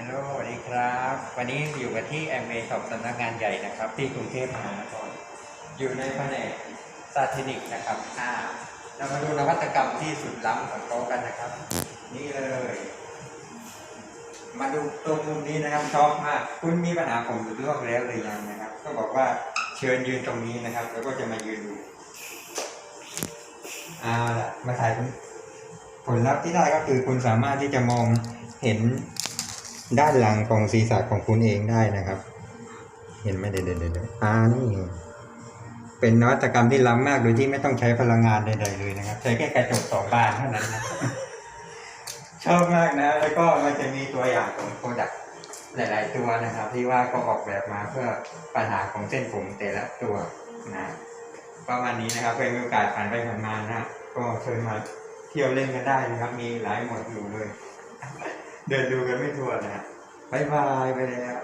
ฮัลโหลสวัสดีครับ วันนี้อยู่กันที่แอมเมย์อบสำนักงานใหญ่นะครับ ที่กรุงเทพมหานครอยู่ในแผนกซาทินิกนะครับอ่าเรามาดูนวัตกรรมที่สุดล้ำของเขากันนะครับ นี่เลย มาดูตรงมุมนี้นะครับชอบมากคุณมีปัญหาผมหรือร่วงแล้วหรือยังนะครับ ก็บอกว่าเชิญยืนตรงนี้นะครับ แล้วก็จะมายืนดูเอาละมาถ่ายผลลัพธ์ที่ได้ก็คือคุณสามารถที่จะมองเห็น ด้านหลังของศีรษะของคุณเองได้นะครับ เห็นไหมเดี๋ยวเดี๋ยวอ่านี่เป็นนวัตกรรมที่ล้ำมากโดยที่ไม่ต้องใช้พลังงานใดๆเลยนะครับ ใช้แค่กระจกสองบานเท่านั้นนะชอบมากนะ แล้วก็มันจะมีตัวอย่างของโปรดักต์หลาย ๆ ตัวนะครับ ที่ว่าก็ออกแบบมาเพื่อปัญหาของเส้นผมแต่ละตัวนะประมาณนี้นะครับเพื่อมีโอกาสผ่านไปผ่านมานะก็เชิญมาเที่ยวเล่นกันได้นะครับ มีหลายหมวดอยู่เลย เดินดูกันไม่ทั่วนะฮะบายบายไปแล้ว